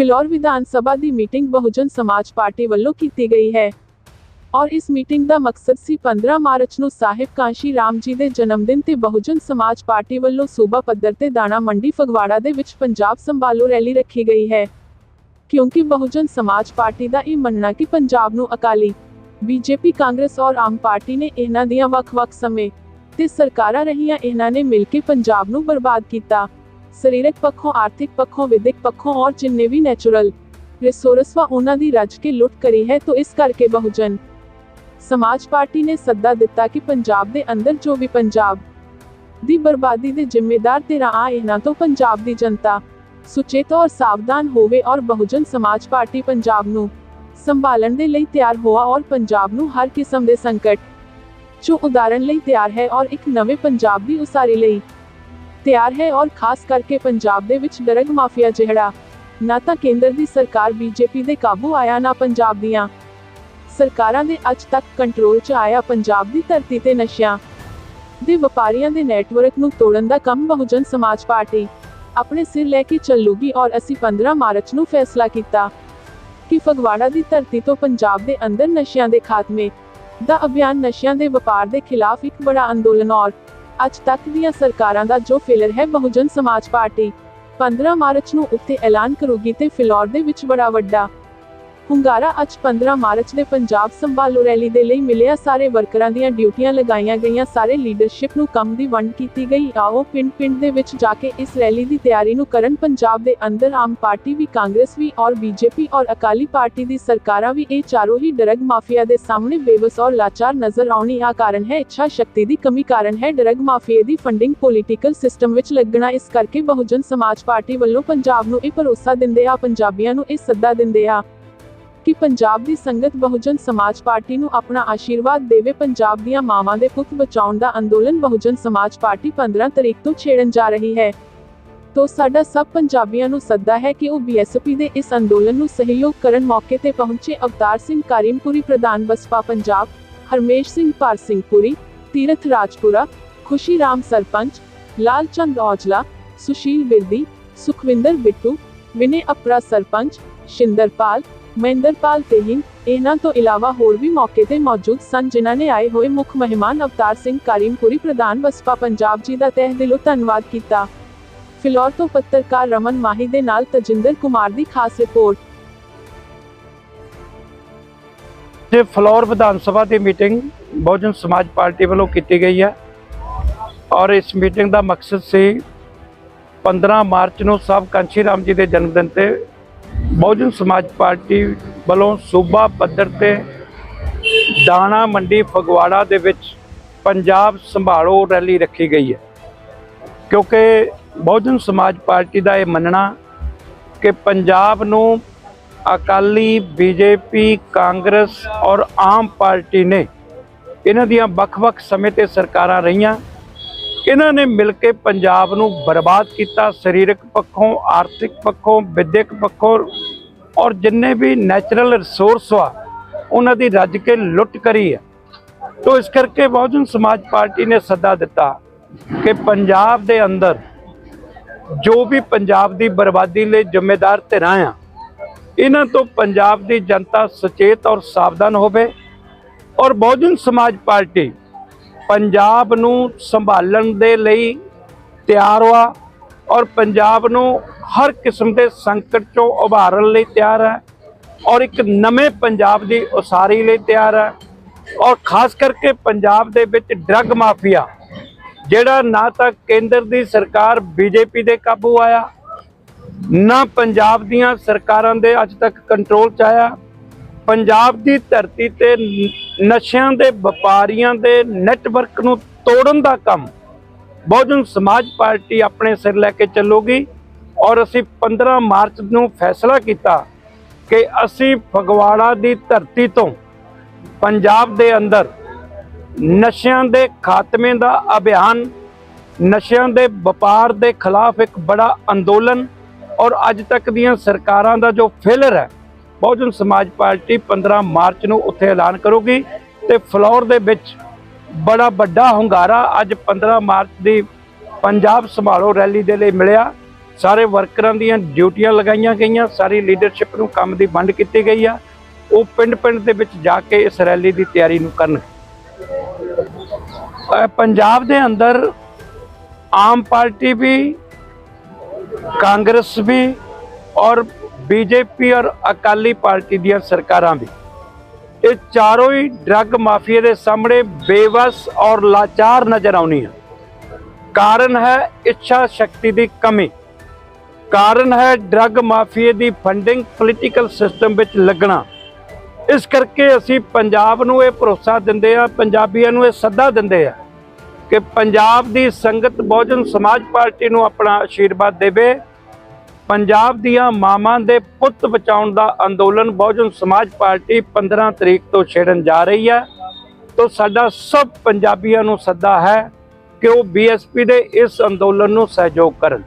ਫਿਲੌਰ ਵਿਧਾਨ ਸਭਾ ਦੀ meeting Bahujan ਸਮਾਜ party ਵੱਲੋਂ ਕੀਤੀ ਗਈ ਹੈ। ਔਰ ਇਸ ਮੀਟਿੰਗ ਦਾ ਮਕਸਦ ਸੀ 15 ਮਾਰਚ ਨੂੰ ਸਾਹਿਬ ਕਾਂਸ਼ੀ ਰਾਮ ਜੀ ਦੇ ਜਨਮ ਦਿਨ ਤੇ ਬਹੁਜਨ ਸਮਾਜ ਪਾਰਟੀ ਵੱਲੋਂ ਸੂਬਾ ਪੱਧਰ ਤੇ ਦਾਣਾ ਮੰਡੀ ਫਗਵਾੜਾ ਦੇ ਵਿੱਚ ਪੰਜਾਬ ਸੰਭਾਲੋ ਰੈਲੀ ਰੱਖੀ ਗਈ ਹੈ। ਕਿਉਂਕਿ ਬਹੁਜਨ ਸਮਾਜ ਪਾਰਟੀ ਦਾ ਇਹ ਮੰਨਣਾ ਕਿ ਪੰਜਾਬ ਨੂੰ ਅਕਾਲੀ, ਬੀਜੇਪੀ, ਕਾਂਗਰਸ ਔਰ ਆਮ ਪਾਰਟੀ ਨੇ ਇਹਨਾਂ ਦੀਆਂ ਵੱਖ-ਵੱਖ ਸਮੇਂ ਤੇ ਸਰਕਾਰਾਂ ਰਹੀਆਂ ਇਹਨਾਂ ਨੇ ਮਿਲ ਕੇ ਪੰਜਾਬ ਨੂੰ ਬਰਬਾਦ ਕੀਤਾ। ਸਰੀਰਕ ਪੱਖੋਂ, ਆਰਥਿਕ ਪੱਖੋਂ, ਵਿਦਿਅਕ ਪੱਖੋਂ ਔਰ ਜਿੰਨੇ ਵੀ ਨੈਚੁਰਲ ਰਿਸੋਰਸ ਉਹਨਾਂ ਦੀ ਰੱਜ ਕੇ ਲੁੱਟ ਕਰੀ ਹੈ, ਤਾਂ ਇਸ ਕਰਕੇ ਬਹੁਜਨ ਸਮਾਜ ਪਾਰਟੀ ਨੇ ਸੱਦਾ ਦਿੱਤਾ ਕਿ ਪੰਜਾਬ ਦੇ ਅੰਦਰ ਜੋ ਵੀ ਪੰਜਾਬ ਦੀ ਬਰਬਾਦੀ ਦੇ ਜ਼ਿੰਮੇਦਾਰ ਤੇ ਰਾਂ ਇਹਨਾਂ ਤੋਂ ਪੰਜਾਬ ਦੀ ਜਨਤਾ ਸੁਚੇਤ ਔਰ ਸਾਵਧਾਨ ਹੋਵੇ ਔਰ ਬਹੁਜਨ ਸਮਾਜ ਪਾਰਟੀ ਪੰਜਾਬ ਨੂੰ ਸੰਭਾਲਣ ਦੇ ਲਈ ਤਿਆਰ ਹੋਆ ਔਰ ਪੰਜਾਬ ਨੂੰ ਹਰ ਕਿਸਮ ਦੇ ਸੰਕਟ ਚੋਂ ਉਦਾਹਰਣ ਲਈ ਤਿਆਰ ਹੈ ਔਰ ਇੱਕ ਨਵੇਂ ਪੰਜਾਬ ਦੀ ਉਸਾਰੀ ਲਈ ਤਿਆਰ ਹੈ ਔਰ ਖਾਸ ਕਰਕੇ ਪੰਜਾਬ ਦੇ ਵਿੱਚ ਡਰਗ ਮਾਫੀਆ ਜਿਹੜਾ, ਨਾ ਤਾਂ ਕੇਂਦਰ ਦੀ ਸਰਕਾਰ ਬੀਜੇਪੀ ਦੇ ਕਾਬੂ ਆਇਆ, ਨਾ ਪੰਜਾਬ ਦੀਆਂ ਸਰਕਾਰਾਂ ਦੇ ਅੱਜ ਤੱਕ ਕੰਟਰੋਲ 'ਚ ਆਇਆ ਪੰਜਾਬ ਦੀ ਧਰਤੀ ਤੇ ਨਸ਼ਿਆਂ ਦੇ ਵਪਾਰੀਆਂ ਦੇ ਨੈਟਵਰਕ ਨੂੰ ਤੋੜਨ ਦਾ ਕੰਮ ਬਹੁਜਨ ਸਮਾਜ ਪਾਰਟੀ ਆਪਣੇ ਸਿਰ ਲੈ ਕੇ ਚੱਲੂਗੀ ਔਰ ਅਸੀਂ 15 ਮਾਰਚ ਨੂੰ ਫੈਸਲਾ ਕੀਤਾ ਕਿ ਫਗਵਾੜਾ ਦੀ ਧਰਤੀ ਤੋਂ ਪੰਜਾਬ ਦੇ ਅੰਦਰ ਨਸ਼ਿਆਂ ਦੇ ਖਾਤਮੇ ਦਾ ਅਭਿਆਨ ਨਸ਼ਿਆਂ ਦੇ ਵਪਾਰ ਦੇ ਖਿਲਾਫ ਇੱਕ ਬੜਾ ਅੰਦੋਲਨ ਔਰ ਅੱਜ ਤੱਕ ਦੀਆਂ ਸਰਕਾਰਾਂ ਦਾ ਜੋ ਫੇਲਰ ਹੈ ਬਹੁਜਨ ਸਮਾਜ ਪਾਰਟੀ 15 ਮਾਰਚ ਨੂੰ ਉੱਤੇ ਐਲਾਨ ਕਰੂਗੀ ਤੇ ਫਿਲੌਰ ਦੇ ਵਿੱਚ ਬੜਾ ਵੱਡਾ ਹੁੰਗਾਰਾ ਅੱਜ 15 ਮਾਰਚ ਦੇ ਪੰਜਾਬ ਸੰਭਾਲੋ ਰੈਲੀ ਦੇ ਲਈ ਮਿਲਿਆ। ਸਾਰੇ ਵਰਕਰਾਂ ਦੀਆਂ ਡਿਊਟੀਆਂ ਲਗਾਈਆਂ ਗਈਆਂ। ਸਾਰੇ ਲੀਡਰਸ਼ਿਪ ਨੂੰ ਕੰਮ ਦੀ ਵੰਡ ਕੀਤੀ ਗਈ। ਆਓ ਪਿੰਡ-ਪਿੰਡ ਦੇ ਵਿੱਚ ਜਾ ਕੇ ਇਸ ਰੈਲੀ ਦੀ ਤਿਆਰੀ ਨੂੰ ਕਰਨ। ਪੰਜਾਬ ਦੇ ਅੰਦਰ ਆਮ ਪਾਰਟੀ ਵੀ, ਕਾਂਗਰਸ ਵੀ ਔਰ ਬੀਜੇਪੀ ਔਰ ਅਕਾਲੀ ਪਾਰਟੀ ਦੀ ਸਰਕਾਰਾਂ ਵੀ ਇਹ ਚਾਰੋਂ ਹੀ ਡਰਗ ਮਾਫੀਆ ਦੇ ਸਾਹਮਣੇ ਬੇਵਸ ਔਰ ਲਾਚਾਰ ਨਜ਼ਰ ਆਉਣੀ ਆ। ਕਾਰਨ ਹੈ ਇੱਛਾ ਸ਼ਕਤੀ ਦੀ ਕਮੀ। ਕਾਰਨ ਹੈ ਡਰਗ ਮਾਫੀਏ ਦੀ ਫੰਡਿੰਗ ਪੋਲੀਟੀਕਲ ਸਿਸਟਮ ਵਿੱਚ ਲੱਗਣਾ। ਇਸ ਕਰਕੇ ਬਹੁਜਨ ਸਮਾਜ ਪਾਰਟੀ ਵੱਲੋਂ ਪੰਜਾਬ ਨੂੰ ਇਹ ਭਰੋਸਾ ਦਿੰਦੇ ਆ। ਪੰਜਾਬੀਆਂ ਨੂੰ ਇਹ ਸੱਦਾ ਦਿੰਦੇ ਆ। ਕਿ ਪੰਜਾਬ ਦੀ ਸੰਗਤ ਬਹੁਜਨ ਸਮਾਜ ਪਾਰਟੀ ਨੂੰ ਆਪਣਾ ਆਸ਼ੀਰਵਾਦ ਦੇਵੇ। ਪੰਜਾਬ ਦੀਆਂ ਮਾਵਾਂ ਦੇ ਪੁੱਤ ਬਚਾਉਣ ਦਾ ਅੰਦੋਲਨ ਬਹੁਜਨ ਸਮਾਜ ਪਾਰਟੀ 15 ਤਰੀਕ ਤੋਂ ਛੇੜਨ ਜਾ ਰਹੀ ਹੈ। ਤੋ ਸਾਡਾ ਸਭ ਪੰਜਾਬੀਆਂ ਨੂੰ ਸੱਦਾ ਹੈ ਕਿ ਉਹ ਬੀਐਸਪੀ ਦੇ ਇਸ ਅੰਦੋਲਨ ਨੂੰ ਸਹਿਯੋਗ ਕਰਨ ਮੌਕੇ ਤੇ ਪਹੁੰਚੇ। ਅਵਤਾਰ ਸਿੰਘ ਕਾਰਿਮਪੁਰੀ, ਪ੍ਰਧਾਨ ਬਸਪਾ ਪੰਜਾਬ, ਹਰਮੇਸ਼ ਸਿੰਘ ਪਾਰ ਸਿੰਘਪੁਰੀ ਤੀਰਥ ਰਾਜਪੁਰਾ ਖੁਸ਼ੀ ਰਾਮ ਸਰਪੰਚ, ਲਾਲ ਚੰਦ ਔਜਲਾ, ਸੁਸ਼ੀਲ ਬਿਰਦੀ, ਸੁਖਵਿੰਦਰ ਬਿੱਟੂ, ਵਿਨੇ ਅਪਰਾ ਸਰਪੰਚ, ਸ਼ਿੰਦਰਪਾਲ ਮਹਿੰਦਰਪਾਲ ਤੇਹਿੰਦ ਇਹਨਾਂ ਤੋਂ ਇਲਾਵਾ ਹੋਰ ਵੀ ਮੌਕੇ ਤੇ ਮੌਜੂਦ ਸਨ ਜਿਨ੍ਹਾਂ ਨੇ ਆਏ ਹੋਏ ਮੁੱਖ ਮਹਿਮਾਨ ਅਵਤਾਰ ਸਿੰਘ ਕਾਰਿਮਪੁਰੀ, ਪ੍ਰਧਾਨ ਬਸਪਾ ਪੰਜਾਬ ਜੀ ਦਾ ਤਹਿ ਦਿਲੋਂ ਧੰਨਵਾਦ ਕੀਤਾ। ਫਿਲੌਰ ਤੋਂ ਪੱਤਰਕਾਰ ਰਮਨ ਮਾਹੀ ਦੇ ਨਾਲ ਤਜਿੰਦਰ ਕੁਮਾਰ ਦੀ ਖਾਸ ਰਿਪੋਰਟ। ਜੇ ਫਲੋਰ ਵਿਧਾਨ ਸਭਾ ਦੀ ਮੀਟਿੰਗ ਬਹੁਜਨ ਸਮਾਜ ਪਾਰਟੀ ਵੱਲੋਂ ਕੀਤੀ ਗਈ ਹੈ ਔਰ ਇਸ ਮੀਟਿੰਗ ਦਾ ਮਕਸਦ ਸੀ 15 ਮਾਰਚ ਨੂੰ ਸਭ ਕਾਂਸ਼ੀ ਰਾਮ ਜੀ ਦੇ ਜਨਮ ਦਿਨ ਤੇ ਬਹੁਜਨ ਸਮਾਜ ਪਾਰਟੀ ਵੱਲੋਂ ਸੂਬਾ ਪੱਧਰ ਤੇ ਦਾਣਾ ਮੰਡੀ ਫਗਵਾੜਾ ਦੇ ਵਿੱਚ ਪੰਜਾਬ ਸੰਭਾਲੋ ਰੈਲੀ ਰੱਖੀ ਗਈ ਹੈ। ਕਿਉਂਕਿ ਬਹੁਜਨ ਸਮਾਜ ਪਾਰਟੀ ਦਾ ਇਹ ਮੰਨਣਾ ਕਿ ਪੰਜਾਬ ਨੂੰ ਅਕਾਲੀ, ਬੀਜੇਪੀ, ਕਾਂਗਰਸ ਔਰ ਆਮ ਪਾਰਟੀ ਨੇ ਇਹਨਾਂ ਦੀਆਂ ਵੱਖ-ਵੱਖ ਸਮੇਂ ਤੇ ਸਰਕਾਰਾਂ ਰਹੀਆਂ। ਇਹਨਾਂ ਨੇ ਮਿਲ ਕੇ ਪੰਜਾਬ ਨੂੰ ਬਰਬਾਦ ਕੀਤਾ, ਸਰੀਰਕ ਪੱਖੋਂ, ਆਰਥਿਕ ਪੱਖੋਂ, ਵਿਦਿਅਕ ਪੱਖੋਂ ਔਰ ਜਿੰਨੇ ਵੀ ਨੈਚੁਰਲ ਰਿਸੋਰਸ ਵਾ ਉਹਨਾਂ ਦੀ ਰੱਜ ਕੇ ਲੁੱਟ ਕਰੀ ਹੈ ਤੋਂ ਇਸ ਕਰਕੇ ਬਹੁਜਨ ਸਮਾਜ ਪਾਰਟੀ ਨੇ ਸੱਦਾ ਦਿੱਤਾ ਕਿ ਪੰਜਾਬ ਦੇ ਅੰਦਰ ਜੋ ਵੀ ਪੰਜਾਬ ਦੀ ਬਰਬਾਦੀ ਲਈ ਜ਼ਿੰਮੇਦਾਰ ਧਿਰਾਂ ਆ, ਇਹਨਾਂ ਤੋਂ ਪੰਜਾਬ ਦੀ ਜਨਤਾ ਸੁਚੇਤ ਔਰ ਸਾਵਧਾਨ ਹੋਵੇ ਔਰ ਬਹੁਜਨ ਸਮਾਜ ਪਾਰਟੀ ਪੰਜਾਬ ਨੂੰ ਸੰਭਾਲਣ ਦੇ ਲਈ ਤਿਆਰ ਵਾ ਔਰ ਪੰਜਾਬ ਨੂੰ ਹਰ ਕਿਸਮ ਦੇ ਸੰਕਟ ਚੋਂ ਉਭਾਰਨ ਲਈ ਤਿਆਰ ਹੈ ਔਰ ਇੱਕ ਨਵੇਂ ਪੰਜਾਬ ਦੀ ਉਸਾਰੀ ਲਈ ਤਿਆਰ ਹੈ ਔਰ ਖਾਸ ਕਰਕੇ ਪੰਜਾਬ ਦੇ ਵਿੱਚ ਡਰੱਗ ਮਾਫੀਆ, ਜਿਹੜਾ ਨਾ ਤਾਂ ਕੇਂਦਰ ਦੀ ਸਰਕਾਰ ਬੀਜੇਪੀ ਦੇ ਕਾਬੂ ਆਇਆ, ਨਾ ਪੰਜਾਬ ਦੀਆਂ ਸਰਕਾਰਾਂ ਦੇ ਅੱਜ ਤੱਕ ਕੰਟਰੋਲ ਚ ਆਇਆ ਪੰਜਾਬ ਦੀ ਧਰਤੀ ਤੇ ਨਸ਼ਿਆਂ ਦੇ, ਵਪਾਰੀਆਂ ਦੇ ਨੈਟਵਰਕ ਨੂੰ ਤੋੜਨ ਦਾ ਕੰਮ ਬਹੁਜਨ ਸਮਾਜ ਪਾਰਟੀ ਆਪਣੇ ਸਿਰ ਲੈ ਕੇ ਚੱਲੂਗੀ ਔਰ ਅਸੀਂ 15 ਮਾਰਚ ਨੂੰ ਫੈਸਲਾ ਕੀਤਾ ਕਿ ਅਸੀਂ ਫਗਵਾੜਾ ਦੀ ਧਰਤੀ ਤੋਂ ਪੰਜਾਬ ਦੇ ਅੰਦਰ ਨਸ਼ਿਆਂ ਦੇ ਖਾਤਮੇ ਦਾ ਅਭਿਆਨ, ਨਸ਼ਿਆਂ ਦੇ ਵਪਾਰ ਦੇ ਖਿਲਾਫ ਇੱਕ ਬੜਾ ਅੰਦੋਲਨ ਔਰ ਅੱਜ ਤੱਕ ਦੀਆਂ ਸਰਕਾਰਾਂ ਦਾ ਜੋ ਫੇਲਰ ਹੈ ਬਹੁਜਨ ਸਮਾਜ ਪਾਰਟੀ 15 ਮਾਰਚ ਨੂੰ ਉੱਥੇ ਐਲਾਨ ਕਰੂਗੀ ਤੇ ਫਲੋਰ ਦੇ ਵਿੱਚ ਬੜਾ ਵੱਡਾ ਹੁੰਗਾਰਾ ਅੱਜ 15 ਮਾਰਚ ਦੀ ਪੰਜਾਬ ਸੰਭਾਲੋ ਰੈਲੀ ਦੇ ਲਈ ਮਿਲਿਆ। ਸਾਰੇ ਵਰਕਰਾਂ ਦੀਆਂ ਡਿਊਟੀਆਂ ਲਗਾਈਆਂ ਗਈਆਂ, ਸਾਰੀ ਲੀਡਰਸ਼ਿਪ ਨੂੰ ਕੰਮ ਦੀ ਵੰਡ ਕੀਤੀ ਗਈ ਆ। ਉਹ ਪਿੰਡ-ਪਿੰਡ ਦੇ ਵਿੱਚ ਜਾ ਕੇ ਇਸ ਰੈਲੀ ਦੀ ਤਿਆਰੀ ਨੂੰ ਕਰਨ ਪੰਜਾਬ ਦੇ ਅੰਦਰ ਆਮ ਪਾਰਟੀ ਵੀ, ਕਾਂਗਰਸ ਵੀ ਔਰ ਬੀਜੇਪੀ ਔਰ ਅਕਾਲੀ ਪਾਰਟੀ ਦੀਆਂ ਸਰਕਾਰਾਂ ਵੀ। ਇਹ ਚਾਰੋਂ ਹੀ ਡਰੱਗ ਮਾਫੀਆ ਦੇ ਸਾਹਮਣੇ ਬੇਵਸ ਔਰ ਲਾਚਾਰ ਨਜ਼ਰ ਆਉਣੀ ਹੈ ਕਾਰਨ ਹੈ ਇੱਛਾ ਸ਼ਕਤੀ ਦੀ ਕਮੀ। ਕਾਰਨ ਹੈ ਡਰੱਗ ਮਾਫੀਆ ਦੀ ਫੰਡਿੰਗ ਪੋਲੀਟੀਕਲ ਸਿਸਟਮ ਵਿੱਚ ਲੱਗਣਾ। ਇਸ ਕਰਕੇ ਅਸੀਂ ਪੰਜਾਬ ਨੂੰ ਇਹ ਭਰੋਸਾ ਦਿੰਦੇ ਆ ਪੰਜਾਬੀਆਂ ਨੂੰ ਇਹ ਸੱਦਾ ਦਿੰਦੇ ਆ ਕਿ ਪੰਜਾਬ ਦੀ ਸੰਗਤ ਬਹੁਜਨ ਸਮਾਜ ਪਾਰਟੀ ਨੂੰ ਆਪਣਾ ਆਸ਼ੀਰਵਾਦ ਦੇਵੇ। ਪੰਜਾਬ ਦੀਆਂ ਮਾਵਾਂ ਦੇ ਪੁੱਤ ਬਚਾਉਣ ਦਾ ਅੰਦੋਲਨ ਬਹੁਜਨ ਸਮਾਜ ਪਾਰਟੀ 15 ਤਰੀਕ ਤੋਂ ਛੇੜਨ ਜਾ ਰਹੀ ਹੈ। ਤੋਂ ਸਾਡਾ ਸਭ ਪੰਜਾਬੀਆਂ ਨੂੰ ਸੱਦਾ ਹੈ ਕਿ ਉਹ ਬੀਐਸਪੀ ਦੇ ਇਸ ਅੰਦੋਲਨ ਨੂੰ ਸਹਿਯੋਗ ਕਰਨ।